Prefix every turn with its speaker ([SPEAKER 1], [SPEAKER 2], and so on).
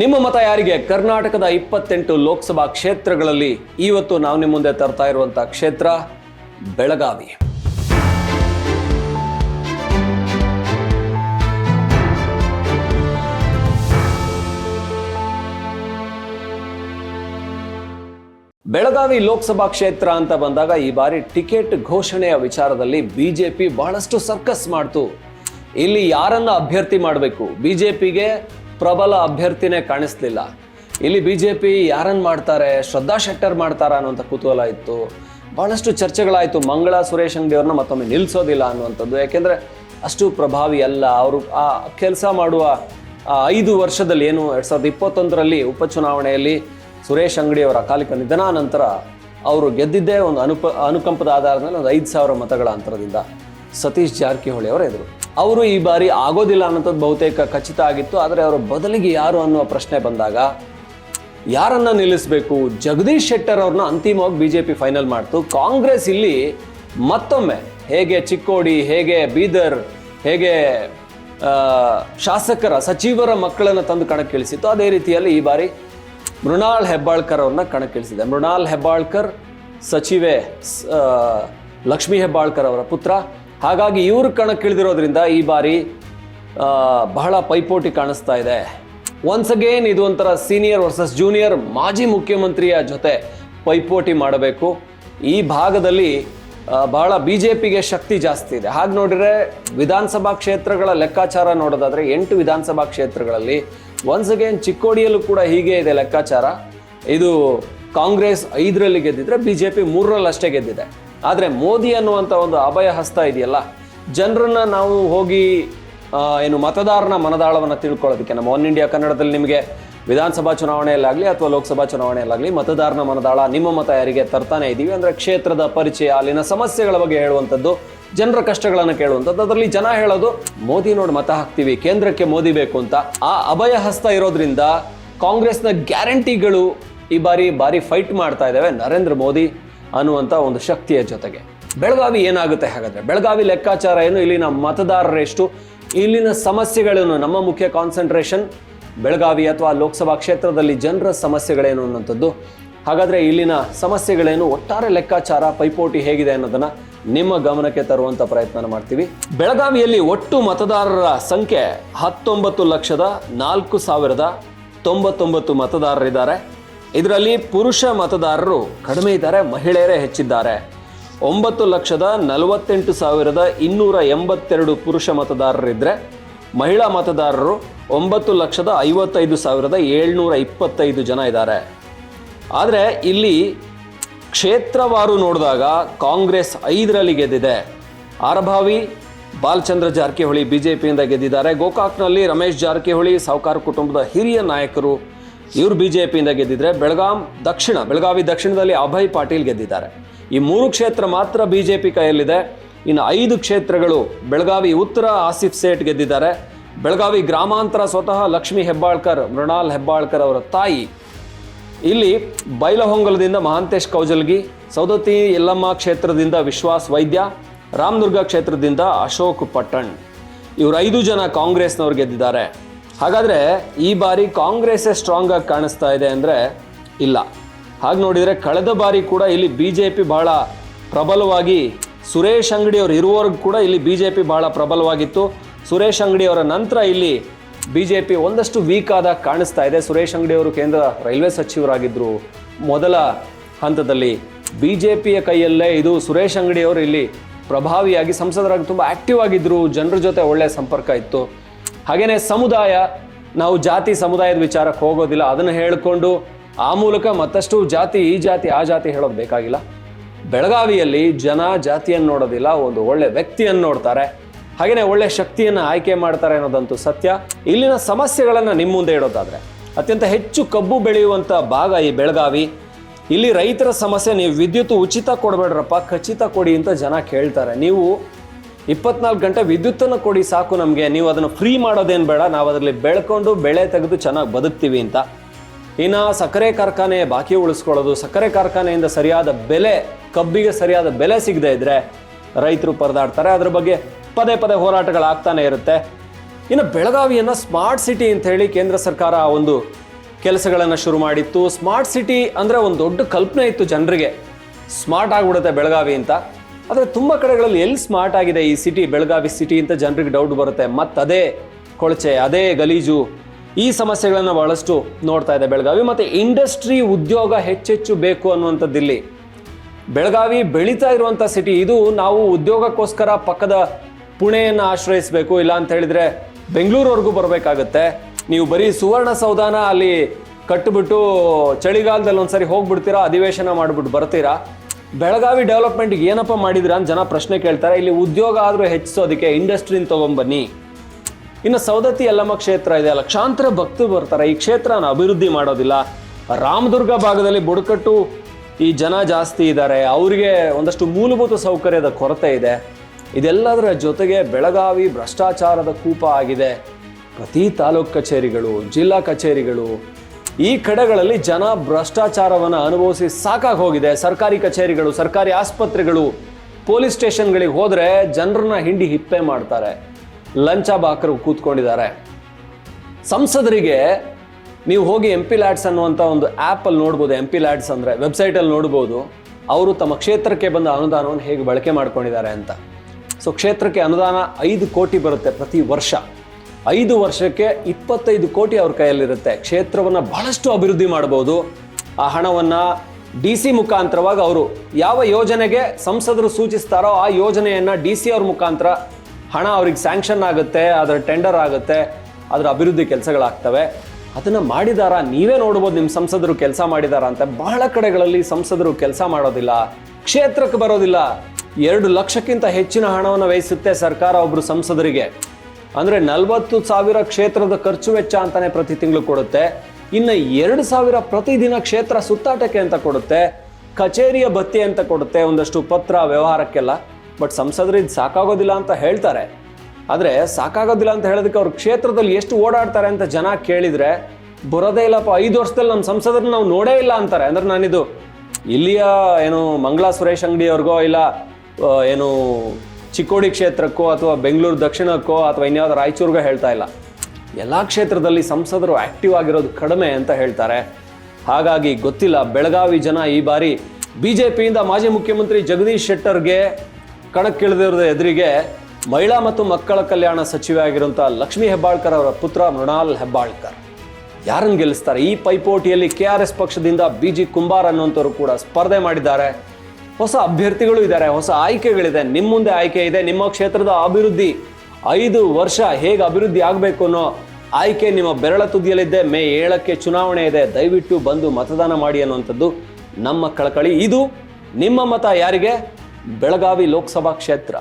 [SPEAKER 1] ನಿಮ್ಮ ಮತ ಯಾರಿಗೆ? ಕರ್ನಾಟಕದ ಇಪ್ಪತ್ತೆಂಟು ಲೋಕಸಭಾ ಕ್ಷೇತ್ರಗಳಲ್ಲಿ ಇವತ್ತು ನಾವು ನಿಮ್ಮ ಮುಂದೆ ತರ್ತಾ ಇರುವಂತಹ ಕ್ಷೇತ್ರ ಬೆಳಗಾವಿ. ಬೆಳಗಾವಿ ಲೋಕಸಭಾ ಕ್ಷೇತ್ರ ಅಂತ ಬಂದಾಗ ಈ ಬಾರಿ ಟಿಕೆಟ್ ಘೋಷಣೆಯ ವಿಚಾರದಲ್ಲಿ ಬಿಜೆಪಿ ಬಹಳಷ್ಟು ಸರ್ಕಸ್ ಮಾಡ್ತು. ಇಲ್ಲಿ ಯಾರನ್ನ ಅಭ್ಯರ್ಥಿ ಮಾಡಬೇಕು? ಬಿಜೆಪಿಗೆ ಪ್ರಬಲ ಅಭ್ಯರ್ಥಿನೇ ಕಾಣಿಸ್ಲಿಲ್ಲ. ಇಲ್ಲಿ ಬಿ ಜೆ ಪಿ ಯಾರನ್ನು ಮಾಡ್ತಾರೆ, ಶ್ರದ್ಧಾ ಶೆಟ್ಟರ್ ಮಾಡ್ತಾರ ಅನ್ನುವಂಥ ಕುತೂಹಲ ಇತ್ತು. ಬಹಳಷ್ಟು ಚರ್ಚೆಗಳಾಯಿತು. ಮಂಗಳ ಸುರೇಶ್ ಅಂಗಡಿ ಅವ್ರನ್ನ ಮತ್ತೊಮ್ಮೆ ನಿಲ್ಲಿಸೋದಿಲ್ಲ ಅನ್ನುವಂಥದ್ದು. ಯಾಕೆಂದರೆ ಅಷ್ಟು ಪ್ರಭಾವಿ ಅಲ್ಲ. ಅವರು ಆ ಕೆಲಸ ಮಾಡುವ ಐದು ವರ್ಷದಲ್ಲಿ ಏನು, ಎರಡು ಸಾವಿರದ ಇಪ್ಪತ್ತೊಂದರಲ್ಲಿ ಉಪಚುನಾವಣೆಯಲ್ಲಿ ಸುರೇಶ್ ಅಂಗಡಿ ಅವರ ಅಕಾಲಿಕ ನಿಧನ ನಂತರ ಅವರು ಗೆದ್ದಿದ್ದೇ ಒಂದು ಅನುಪ, ಅನುಕಂಪದ ಆಧಾರದ ಒಂದು ಐದು ಸಾವಿರ ಮತಗಳ ಅಂತರದಿಂದ ಸತೀಶ್ ಜಾರಕಿಹೊಳಿ ಅವರ ಎದುರು. ಅವರು ಈ ಬಾರಿ ಆಗೋದಿಲ್ಲ ಅನ್ನೋಂಥದ್ದು ಬಹುತೇಕ ಖಚಿತ ಆಗಿತ್ತು, ಆದರೆ ಅವರ ಬದಲಿಗೆ ಯಾರು ಅನ್ನುವ ಪ್ರಶ್ನೆ ಬಂದಾಗ, ಯಾರನ್ನ ನಿಲ್ಲಿಸಬೇಕು? ಜಗದೀಶ್ ಶೆಟ್ಟರ್ ಅವ್ರನ್ನ ಅಂತಿಮವಾಗಿ ಬಿಜೆಪಿ ಫೈನಲ್ ಮಾಡ್ತು. ಕಾಂಗ್ರೆಸ್ ಇಲ್ಲಿ ಮತ್ತೊಮ್ಮೆ ಹೇಗೆ ಚಿಕ್ಕೋಡಿ, ಹೇಗೆ ಬೀದರ್, ಹೇಗೆ ಶಾಸಕರ, ಸಚಿವರ ಮಕ್ಕಳನ್ನು ತಂದು ಕಣಕ್ಕಿಳಿಸಿತ್ತು. ಅದೇ ರೀತಿಯಲ್ಲಿ ಈ ಬಾರಿ ಮೃಣಾಲ್ ಹೆಬ್ಬಾಳ್ಕರ್ ಅವ್ರನ್ನ ಕಣಕ್ಕಿಳಿಸಿದೆ. ಮೃಣಾಲ್ ಹೆಬ್ಬಾಳ್ಕರ್ ಸಚಿವೆ ಲಕ್ಷ್ಮೀ ಹೆಬ್ಬಾಳ್ಕರ್ ಅವರ ಪುತ್ರ. ಹಾಗಾಗಿ ಇವರು ಕಣಕ್ಕಿಳಿದಿರೋದ್ರಿಂದ ಈ ಬಾರಿ ಬಹಳ ಪೈಪೋಟಿ ಕಾಣಿಸ್ತಾ ಇದೆ. ಒನ್ಸ್ ಅಗೇನ್ ಇದು ಒಂಥರ ಸೀನಿಯರ್ ವರ್ಸಸ್ ಜೂನಿಯರ್ ಮಾಜಿ ಮುಖ್ಯಮಂತ್ರಿಯ ಜೊತೆ ಪೈಪೋಟಿ ಮಾಡಬೇಕು. ಈ ಭಾಗದಲ್ಲಿ ಬಹಳ ಬಿ ಜೆ ಪಿಗೆ ಶಕ್ತಿ ಜಾಸ್ತಿ ಇದೆ. ಹಾಗೆ ನೋಡಿದರೆ ವಿಧಾನಸಭಾ ಕ್ಷೇತ್ರಗಳ ಲೆಕ್ಕಾಚಾರ ನೋಡೋದಾದ್ರೆ ಎಂಟು ವಿಧಾನಸಭಾ ಕ್ಷೇತ್ರಗಳಲ್ಲಿ ಒನ್ಸ್ ಅಗೇನ್ ಚಿಕ್ಕೋಡಿಯಲ್ಲೂ ಕೂಡ ಹೀಗೆ ಇದೆ ಲೆಕ್ಕಾಚಾರ. ಇದು ಕಾಂಗ್ರೆಸ್ ಐದರಲ್ಲಿ ಗೆದ್ದಿದ್ರೆ ಬಿ ಜೆ ಪಿ ಮೂರರಲ್ಲಷ್ಟೇ ಗೆದ್ದಿದೆ. ಆದರೆ ಮೋದಿ ಅನ್ನುವಂಥ ಒಂದು ಅಭಯ ಹಸ್ತ ಇದೆಯಲ್ಲ? ಜನರನ್ನು ನಾವು ಹೋಗಿ ಏನು ಮತದಾರನ ಮನದಾಳವನ್ನು ತಿಳ್ಕೊಳ್ಳೋದಕ್ಕೆ, ನಮ್ಮ ಒನ್ ಇಂಡಿಯಾ ಕನ್ನಡದಲ್ಲಿ ನಿಮಗೆ ವಿಧಾನಸಭಾ ಚುನಾವಣೆಯಲ್ಲಾಗಲಿ ಅಥವಾ ಲೋಕಸಭಾ ಚುನಾವಣೆಯಲ್ಲಾಗಲಿ ಮತದಾರನ ಮನದಾಳ ನಿಮ್ಮ ಮತ ಯಾರಿಗೆ ತರ್ತಾನೆ ಇದ್ದೀವಿ ಅಂದರೆ ಕ್ಷೇತ್ರದ ಪರಿಚಯ, ಅಲ್ಲಿನ ಸಮಸ್ಯೆಗಳ ಬಗ್ಗೆ ಹೇಳುವಂಥದ್ದು, ಜನರ ಕಷ್ಟಗಳನ್ನು ಕೇಳುವಂಥದ್ದು. ಅದರಲ್ಲಿ ಜನ ಹೇಳೋದು, ಮೋದಿ ನೋಡಿ ಮತ ಹಾಕ್ತೀವಿ, ಕೇಂದ್ರಕ್ಕೆ ಮೋದಿ ಬೇಕು ಅಂತ. ಆ ಅಭಯ ಹಸ್ತ ಇರೋದ್ರಿಂದ ಕಾಂಗ್ರೆಸ್ನ ಗ್ಯಾರಂಟಿಗಳು ಈ ಬಾರಿ ಬಾರಿ ಫೈಟ್ ಮಾಡ್ತಾ ಇದ್ದಾವೆ ನರೇಂದ್ರ ಮೋದಿ ಅನ್ನುವಂಥ ಒಂದು ಶಕ್ತಿಯ ಜೊತೆಗೆ. ಬೆಳಗಾವಿ ಏನಾಗುತ್ತೆ ಹಾಗಾದ್ರೆ? ಬೆಳಗಾವಿ ಲೆಕ್ಕಾಚಾರ ಏನು? ಇಲ್ಲಿನ ಮತದಾರರೆಷ್ಟು ಇಲ್ಲಿನ ಸಮಸ್ಯೆಗಳೇನು ನಮ್ಮ ಮುಖ್ಯ ಕಾನ್ಸಂಟ್ರೇಷನ್ ಬೆಳಗಾವಿ ಅಥವಾ ಲೋಕಸಭಾ ಕ್ಷೇತ್ರದಲ್ಲಿ ಜನರ ಸಮಸ್ಯೆಗಳೇನು ಅನ್ನೋಂಥದ್ದು ಹಾಗಾದ್ರೆ ಇಲ್ಲಿನ ಸಮಸ್ಯೆಗಳೇನು? ಒಟ್ಟಾರೆ ಲೆಕ್ಕಾಚಾರ, ಪೈಪೋಟಿ ಹೇಗಿದೆ ಅನ್ನೋದನ್ನ ನಿಮ್ಮ ಗಮನಕ್ಕೆ ತರುವಂತ ಪ್ರಯತ್ನ ಮಾಡ್ತೀವಿ. ಬೆಳಗಾವಿಯಲ್ಲಿ ಒಟ್ಟು ಮತದಾರರ ಸಂಖ್ಯೆ ಹತ್ತೊಂಬತ್ತು ಲಕ್ಷದ ನಾಲ್ಕು ಸಾವಿರದ ತೊಂಬತ್ತೊಂಬತ್ತು ಮತದಾರರಿದ್ದಾರೆ. ಇದರಲ್ಲಿ ಪುರುಷ ಮತದಾರರು ಕಡಿಮೆ ಇದ್ದಾರೆ, ಮಹಿಳೆಯರೇ ಹೆಚ್ಚಿದ್ದಾರೆ. ಒಂಬತ್ತು ಲಕ್ಷದ ನಲವತ್ತೆಂಟು ಸಾವಿರದ ಇನ್ನೂರ ಎಂಬತ್ತೆರಡು ಪುರುಷ ಮತದಾರರಿದ್ದರೆ ಮಹಿಳಾ ಮತದಾರರು ಒಂಬತ್ತು ಲಕ್ಷದ ಐವತ್ತೈದು ಸಾವಿರದ ಏಳ್ನೂರ ಇಪ್ಪತ್ತೈದು ಜನ ಇದ್ದಾರೆ. ಆದರೆ ಇಲ್ಲಿ ಕ್ಷೇತ್ರವಾರು ನೋಡಿದಾಗ ಕಾಂಗ್ರೆಸ್ ಐದರಲ್ಲಿ ಗೆದ್ದಿದೆ. ಆರಭಾವಿ ಬಾಲಚಂದ್ರ ಜಾರಕಿಹೊಳಿ ಬಿಜೆಪಿಯಿಂದ ಗೆದ್ದಿದ್ದಾರೆ. ಗೋಕಾಕ್ನಲ್ಲಿ ರಮೇಶ್ ಜಾರಕಿಹೊಳಿ, ಸಾವುಕಾರ ಕುಟುಂಬದ ಹಿರಿಯ ನಾಯಕರು ಇವರು ಪಿಯಿಂದ ಗೆದ್ದಿದ್ರೆ ಬೆಳಗಾಂ ದಕ್ಷಿಣ, ಬೆಳಗಾವಿ ದಕ್ಷಿಣದಲ್ಲಿ ಅಭಯ್ ಪಾಟೀಲ್ ಗೆದ್ದಿದ್ದಾರೆ. ಈ ಮೂರು ಕ್ಷೇತ್ರ ಮಾತ್ರ ಬಿಜೆಪಿ ಕೈಯಲ್ಲಿದೆ. ಇನ್ನು ಐದು ಕ್ಷೇತ್ರಗಳು ಬೆಳಗಾವಿ ಉತ್ತರ ಆಸಿಫ್ ಸೇಠ್ ಗೆದ್ದಿದ್ದಾರೆ. ಬೆಳಗಾವಿ ಗ್ರಾಮಾಂತರ ಸ್ವತಃ ಲಕ್ಷ್ಮಿ ಹೆಬ್ಬಾಳ್ಕರ್, ಮೃಣಾಲ್ ಹೆಬ್ಬಾಳ್ಕರ್ ಅವರ ತಾಯಿ. ಇಲ್ಲಿ ಬೈಲಹೊಂಗಲದಿಂದ ಮಹಾಂತೇಶ್ ಕೌಜಲ್ಗಿ ಸೌದತ್ತಿ ಯಲ್ಲಮ್ಮ ಕ್ಷೇತ್ರದಿಂದ ವಿಶ್ವಾಸ್ ವೈದ್ಯ, ರಾಮದುರ್ಗ ಕ್ಷೇತ್ರದಿಂದ ಅಶೋಕ್ ಪಟ್ಟಣ್. ಇವರು ಐದು ಜನ ಕಾಂಗ್ರೆಸ್ನವ್ರು ಗೆದ್ದಿದ್ದಾರೆ. ಹಾಗಾದರೆ ಈ ಬಾರಿ ಕಾಂಗ್ರೆಸ್ಸೇ ಸ್ಟ್ರಾಂಗ್ ಆಗಿ ಕಾಣಿಸ್ತಾ ಇದೆ ಅಂದರೆ ಇಲ್ಲ. ಹಾಗೆ ನೋಡಿದರೆ ಕಳೆದ ಬಾರಿ ಕೂಡ ಇಲ್ಲಿ ಬಿ ಜೆ ಪಿ ಬಹಳ ಪ್ರಬಲವಾಗಿ ಸುರೇಶ್ ಅಂಗಡಿ ಅವರು ಇರುವವರೆಗೂ ಕೂಡ ಇಲ್ಲಿ ಬಿ ಜೆ ಪಿ ಬಹಳ ಪ್ರಬಲವಾಗಿತ್ತು. ಸುರೇಶ್ ಅಂಗಡಿ ಅವರ ನಂತರ ಇಲ್ಲಿ ಬಿ ಜೆ ಪಿ ಒಂದಷ್ಟು ವೀಕ್ ಆದಾಗ ಕಾಣಿಸ್ತಾ ಇದೆ. ಸುರೇಶ್ ಅಂಗಡಿ ಅವರು ಕೇಂದ್ರ ರೈಲ್ವೆ ಸಚಿವರಾಗಿದ್ದರು ಮೊದಲ ಹಂತದಲ್ಲಿ. ಬಿ ಜೆ ಪಿಯ ಕೈಯಲ್ಲೇ ಇದು ಸುರೇಶ್ ಅಂಗಡಿ ಅವರು ಇಲ್ಲಿ ಪ್ರಭಾವಿಯಾಗಿ ಸಂಸದರಾಗಿ ತುಂಬ ಆಕ್ಟಿವ್ ಆಗಿದ್ದರು ಜನರ ಜೊತೆ ಒಳ್ಳೆಯ ಸಂಪರ್ಕ ಇತ್ತು. ಹಾಗೆಯೇ ಸಮುದಾಯ, ನಾವು ಜಾತಿ ಸಮುದಾಯದ ವಿಚಾರಕ್ಕೆ ಹೋಗೋದಿಲ್ಲ. ಅದನ್ನು ಹೇಳಿಕೊಂಡು ಆ ಮೂಲಕ ಮತ್ತಷ್ಟು ಜಾತಿ, ಈ ಜಾತಿ, ಆ ಜಾತಿ ಹೇಳೋದು ಬೇಕಾಗಿಲ್ಲ. ಬೆಳಗಾವಿಯಲ್ಲಿ ಜನ ಜಾತಿಯನ್ನು ನೋಡೋದಿಲ್ಲ, ಒಂದು ಒಳ್ಳೆ ವ್ಯಕ್ತಿಯನ್ನು ನೋಡ್ತಾರೆ. ಹಾಗೆಯೇ ಒಳ್ಳೆ ಶಕ್ತಿಯನ್ನು ಆಯ್ಕೆ ಮಾಡ್ತಾರೆ ಅನ್ನೋದಂತೂ ಸತ್ಯ. ಇಲ್ಲಿನ ಸಮಸ್ಯೆಗಳನ್ನು ನಿಮ್ಮ ಮುಂದೆ ಇಡೋದಾದರೆ, ಅತ್ಯಂತ ಹೆಚ್ಚು ಕಬ್ಬು ಬೆಳೆಯುವಂಥ ಭಾಗ ಈ ಬೆಳಗಾವಿ. ಇಲ್ಲಿ ರೈತರ ಸಮಸ್ಯೆ, ನೀವು ವಿದ್ಯುತ್ ಉಚಿತ ಕೊಡಬೇಡ್ರಪ್ಪ, ಖಚಿತ ಕೊಡಿ ಅಂತ ಜನ ಕೇಳ್ತಾರೆ. ನೀವು ಇಪ್ಪತ್ನಾಲ್ಕು ಗಂಟೆ ವಿದ್ಯುತ್ತನ್ನು ಕೊಡಿ ಸಾಕು ನಮಗೆ. ನೀವು ಅದನ್ನು ಫ್ರೀ ಮಾಡೋದೇನು ಬೇಡ. ನಾವು ಅದರಲ್ಲಿ ಬೆಳ್ಕೊಂಡು ಬೆಳೆ ತೆಗೆದು ಚೆನ್ನಾಗಿ ಬದುಕ್ತೀವಿ ಅಂತ. ಇನ್ನು ಸಕ್ಕರೆ ಕಾರ್ಖಾನೆ ಬಾಕಿ ಉಳಿಸ್ಕೊಳ್ಳೋದು. ಸಕ್ಕರೆ ಕಾರ್ಖಾನೆಯಿಂದ ಸರಿಯಾದ ಬೆಲೆ, ಕಬ್ಬಿಗೆ ಸರಿಯಾದ ಬೆಲೆ ಸಿಗದೆ ಇದ್ರೆ ರೈತರು ಪರದಾಡ್ತಾರೆ. ಅದ್ರ ಬಗ್ಗೆ ಪದೇ ಪದೇ ಹೋರಾಟಗಳಾಗ್ತಾನೆ ಇರುತ್ತೆ. ಇನ್ನು ಬೆಳಗಾವಿಯನ್ನು ಸ್ಮಾರ್ಟ್ ಸಿಟಿ ಅಂತ ಹೇಳಿ ಕೇಂದ್ರ ಸರ್ಕಾರ ಒಂದು ಕೆಲಸಗಳನ್ನು ಶುರು ಮಾಡಿತ್ತು. ಸ್ಮಾರ್ಟ್ ಸಿಟಿ ಅಂದರೆ ಒಂದು ದೊಡ್ಡ ಕಲ್ಪನೆ ಇತ್ತು ಜನರಿಗೆ. ಸ್ಮಾರ್ಟ್ ಆಗಿಬಿಡುತ್ತೆ ಬೆಳಗಾವಿ ಅಂತ. ಆದರೆ ತುಂಬ ಕಡೆಗಳಲ್ಲಿ ಎಲ್ಲಿ ಸ್ಮಾರ್ಟ್ ಆಗಿದೆ ಈ ಸಿಟಿ ಬೆಳಗಾವಿ ಸಿಟಿ ಅಂತ ಜನರಿಗೆ ಡೌಟ್ ಬರುತ್ತೆ. ಮತ್ತು ಅದೇ ಕೊಳಚೆ, ಅದೇ ಗಲೀಜು, ಈ ಸಮಸ್ಯೆಗಳನ್ನು ಬಹಳಷ್ಟು ನೋಡ್ತಾ ಇದೆ ಬೆಳಗಾವಿ. ಮತ್ತು ಇಂಡಸ್ಟ್ರಿ ಉದ್ಯೋಗ ಹೆಚ್ಚೆಚ್ಚು ಬೇಕು ಅನ್ನುವಂಥದ್ದಿಲ್ಲಿ ಬೆಳಗಾವಿ ಬೆಳೀತಾ ಇರುವಂಥ ಸಿಟಿ ಇದು ನಾವು ಉದ್ಯೋಗಕ್ಕೋಸ್ಕರ ಪಕ್ಕದ ಪುಣೆಯನ್ನು ಆಶ್ರಯಿಸಬೇಕು. ಇಲ್ಲ ಅಂತ ಹೇಳಿದರೆ ಬೆಂಗಳೂರವರೆಗೂ ಬರಬೇಕಾಗತ್ತೆ. ನೀವು ಬರೀ ಸುವರ್ಣಸೌಧನ ಅಲ್ಲಿ ಕಟ್ಟಿಬಿಟ್ಟು ಚಳಿಗಾಲದಲ್ಲಿ ಒಂದ್ಸರಿ ಹೋಗ್ಬಿಡ್ತೀರಾ, ಅಧಿವೇಶನ ಮಾಡಿಬಿಟ್ಟು ಬರ್ತೀರಾ? ಬೆಳಗಾವಿ ಡೆವಲಪ್ಮೆಂಟ್ಗೆ ಏನಪ್ಪ ಮಾಡಿದ್ರ ಅಂತ ಜನ ಪ್ರಶ್ನೆ ಕೇಳ್ತಾರೆ. ಇಲ್ಲಿ ಉದ್ಯೋಗ ಆದರೂ ಹೆಚ್ಚಿಸೋದಕ್ಕೆ ಇಂಡಸ್ಟ್ರಿನ ತೊಗೊಂಬನ್ನಿ. ಇನ್ನು ಸೌದತ್ತಿ ಯಲ್ಲಮ್ಮ ಕ್ಷೇತ್ರ ಇದೆ ಲಕ್ಷಾಂತರ ಭಕ್ತರು ಬರ್ತಾರೆ. ಈ ಕ್ಷೇತ್ರನ ಅಭಿವೃದ್ಧಿ ಮಾಡೋದಿಲ್ಲ. ರಾಮದುರ್ಗ ಭಾಗದಲ್ಲಿ ಬುಡಕಟ್ಟು ಈ ಜನ ಜಾಸ್ತಿ ಇದ್ದಾರೆ. ಅವರಿಗೆ ಒಂದಷ್ಟು ಮೂಲಭೂತ ಸೌಕರ್ಯದ ಕೊರತೆ ಇದೆ. ಇದೆಲ್ಲದರ ಜೊತೆಗೆ ಬೆಳಗಾವಿ ಭ್ರಷ್ಟಾಚಾರದ ಕೂಪ ಆಗಿದೆ. ಪ್ರತಿ ತಾಲೂಕು ಕಚೇರಿಗಳು, ಜಿಲ್ಲಾ ಕಚೇರಿಗಳು ಈ ಕಡೆಗಳಲ್ಲಿ ಜನ ಭ್ರಷ್ಟಾಚಾರವನ್ನು ಅನುಭವಿಸಿ ಸಾಕಾಗಿ ಹೋಗಿದೆ ಸರ್ಕಾರಿ ಕಚೇರಿಗಳು, ಸರ್ಕಾರಿ ಆಸ್ಪತ್ರೆಗಳು, ಪೊಲೀಸ್ ಸ್ಟೇಷನ್ಗಳಿಗೆ ಹೋದರೆ ಜನರನ್ನ ಹಿಂಡಿ ಹಿಪ್ಪೆ ಮಾಡ್ತಾರೆ. ಲಂಚ ಬಾಕರು ಕೂತ್ಕೊಂಡಿದ್ದಾರೆ. ಸಂಸದರಿಗೆ ನೀವು ಹೋಗಿ ಎಂ ಪಿ ಲ್ಯಾಡ್ಸ್ ಅನ್ನುವಂಥ ಒಂದು ಆ್ಯಪಲ್ಲಿ ನೋಡ್ಬೋದು. ಎಂ ಪಿ ಲ್ಯಾಡ್ಸ್ ಅಂದರೆ ವೆಬ್ಸೈಟಲ್ಲಿ ನೋಡ್ಬೋದು. ಅವರು ತಮ್ಮ ಕ್ಷೇತ್ರಕ್ಕೆ ಬಂದ ಅನುದಾನವನ್ನು ಹೇಗೆ ಬಳಕೆ ಮಾಡ್ಕೊಂಡಿದ್ದಾರೆ ಅಂತ. ಸೊ ಕ್ಷೇತ್ರಕ್ಕೆ ಅನುದಾನ ಐದು ಕೋಟಿ ಬರುತ್ತೆ ಪ್ರತಿ ವರ್ಷ. ಐದು ವರ್ಷಕ್ಕೆ ಇಪ್ಪತ್ತೈದು ಕೋಟಿ ಅವ್ರ ಕೈಯಲ್ಲಿರುತ್ತೆ. ಕ್ಷೇತ್ರವನ್ನು ಬಹಳಷ್ಟು ಅಭಿವೃದ್ಧಿ ಮಾಡಬಹುದು. ಆ ಹಣವನ್ನು ಡಿ ಸಿ ಮುಖಾಂತರವಾಗಿ ಅವರು ಯಾವ ಯೋಜನೆಗೆ ಸಂಸದರು ಸೂಚಿಸ್ತಾರೋ ಆ ಯೋಜನೆಯನ್ನು ಡಿ ಸಿ ಅವ್ರ ಮುಖಾಂತರ ಹಣ ಅವ್ರಿಗೆ ಸ್ಯಾಂಕ್ಷನ್ ಆಗುತ್ತೆ, ಅದರ ಟೆಂಡರ್ ಆಗುತ್ತೆ, ಅದರ ಅಭಿವೃದ್ಧಿ ಕೆಲಸಗಳಾಗ್ತವೆ. ಅದನ್ನು ಮಾಡಿದಾರ? ನೀವೇ ನೋಡ್ಬೋದು ನಿಮ್ಮ ಸಂಸದರು ಕೆಲಸ ಮಾಡಿದಾರ ಅಂತ. ಬಹಳ ಕಡೆಗಳಲ್ಲಿ ಸಂಸದರು ಕೆಲಸ ಮಾಡೋದಿಲ್ಲ, ಕ್ಷೇತ್ರಕ್ಕೆ ಬರೋದಿಲ್ಲ. ಎರಡು ಲಕ್ಷಕ್ಕಿಂತ ಹೆಚ್ಚಿನ ಹಣವನ್ನು ವಹಿಸುತ್ತೆ ಸರ್ಕಾರ ಒಬ್ಬರು ಸಂಸದರಿಗೆ. ಅಂದರೆ ನಲವತ್ತು ಸಾವಿರ ಕ್ಷೇತ್ರದ ಖರ್ಚು ವೆಚ್ಚ ಅಂತಾನೆ ಪ್ರತಿ ತಿಂಗಳು ಕೊಡುತ್ತೆ. ಇನ್ನು ಎರಡು ಸಾವಿರ ಪ್ರತಿದಿನ ಕ್ಷೇತ್ರ ಸುತ್ತಾಟಕ್ಕೆ ಅಂತ ಕೊಡುತ್ತೆ. ಕಚೇರಿಯ ಭತ್ಯೆ ಅಂತ ಕೊಡುತ್ತೆ ಒಂದಷ್ಟು ಪತ್ರ ವ್ಯವಹಾರಕ್ಕೆಲ್ಲ. ಬಟ್ ಸಂಸದರು ಇದು ಸಾಕಾಗೋದಿಲ್ಲ ಅಂತ ಹೇಳ್ತಾರೆ. ಆದರೆ ಸಾಕಾಗೋದಿಲ್ಲ ಅಂತ ಹೇಳೋದಕ್ಕೆ ಅವ್ರ ಕ್ಷೇತ್ರದಲ್ಲಿ ಎಷ್ಟು ಓಡಾಡ್ತಾರೆ ಅಂತ ಜನ ಕೇಳಿದರೆ, ಬರೋದೇ ಇಲ್ಲಪ್ಪ, ಐದು ವರ್ಷದಲ್ಲಿ ನಮ್ಮ ಸಂಸದರನ್ನ ನಾವು ನೋಡೇ ಇಲ್ಲ ಅಂತಾರೆ. ಅಂದ್ರೆ ನಾನಿದು ಇಲ್ಲಿಯ ಏನು ಮಂಗಳಾ ಸುರೇಶ್ ಅಂಗಡಿ ಅವ್ರಿಗೋ ಇಲ್ಲ ಏನು ಚಿಕ್ಕೋಡಿ ಕ್ಷೇತ್ರಕ್ಕೋ ಅಥವಾ ಬೆಂಗಳೂರು ದಕ್ಷಿಣಕ್ಕೋ ಅಥವಾ ಇನ್ಯಾವುದೋ ರಾಯಚೂರಿಗೋ ಹೇಳ್ತಾ ಇಲ್ಲ. ಎಲ್ಲ ಕ್ಷೇತ್ರದಲ್ಲಿ ಸಂಸದರು ಆಕ್ಟಿವ್ ಆಗಿರೋದು ಕಡಿಮೆ ಅಂತ ಹೇಳ್ತಾರೆ. ಹಾಗಾಗಿ ಗೊತ್ತಿಲ್ಲ, ಬೆಳಗಾವಿ ಜನ ಈ ಬಾರಿ ಬಿ ಜೆ ಪಿಯಿಂದ ಮಾಜಿ ಮುಖ್ಯಮಂತ್ರಿ ಜಗದೀಶ್ ಶೆಟ್ಟರ್ಗೆ ಕಣಕ್ಕಿಳಿದಿರೋದ ಎದುರಿಗೆ ಮಹಿಳಾ ಮತ್ತು ಮಕ್ಕಳ ಕಲ್ಯಾಣ ಸಚಿವೆ ಆಗಿರುವಂಥ ಲಕ್ಷ್ಮೀ ಹೆಬ್ಬಾಳ್ಕರ್ ಅವರ ಪುತ್ರ ಮೃಣಾಲ್ ಹೆಬ್ಬಾಳ್ಕರ್. ಯಾರನ್ನು ಗೆಲ್ಲಿಸ್ತಾರೆ? ಈ ಪೈಪೋಟಿಯಲ್ಲಿ ಕೆ ಆರ್ ಎಸ್ ಪಕ್ಷದಿಂದ ಬಿ ಜಿ ಕುಂಬಾರ್ ಅನ್ನುವಂಥವರು ಕೂಡ ಸ್ಪರ್ಧೆ ಮಾಡಿದ್ದಾರೆ. ಹೊಸ ಅಭ್ಯರ್ಥಿಗಳು ಇದ್ದಾರೆ, ಹೊಸ ಆಯ್ಕೆಗಳಿದೆ. ನಿಮ್ಮ ಮುಂದೆ ಆಯ್ಕೆ ಇದೆ, ನಿಮ್ಮ ಕ್ಷೇತ್ರದ ಅಭಿವೃದ್ಧಿ ಐದು ವರ್ಷ ಹೇಗೆ ಅಭಿವೃದ್ಧಿ ಆಗಬೇಕು ಅನ್ನೋ ಆಯ್ಕೆ ನಿಮ್ಮ ಬೆರಳ ತುದಿಯಲ್ಲಿದೆ. ಮೇ ಏಳಕ್ಕೆ ಚುನಾವಣೆ ಇದೆ. ದಯವಿಟ್ಟು ಬಂದು ಮತದಾನ ಮಾಡಿ ಅನ್ನುವಂಥದ್ದು ನಮ್ಮ ಕಳಕಳಿ. ಇದು ನಿಮ್ಮ ಮತ ಯಾರಿಗೆ? ಬೆಳಗಾವಿ ಲೋಕಸಭಾ ಕ್ಷೇತ್ರ.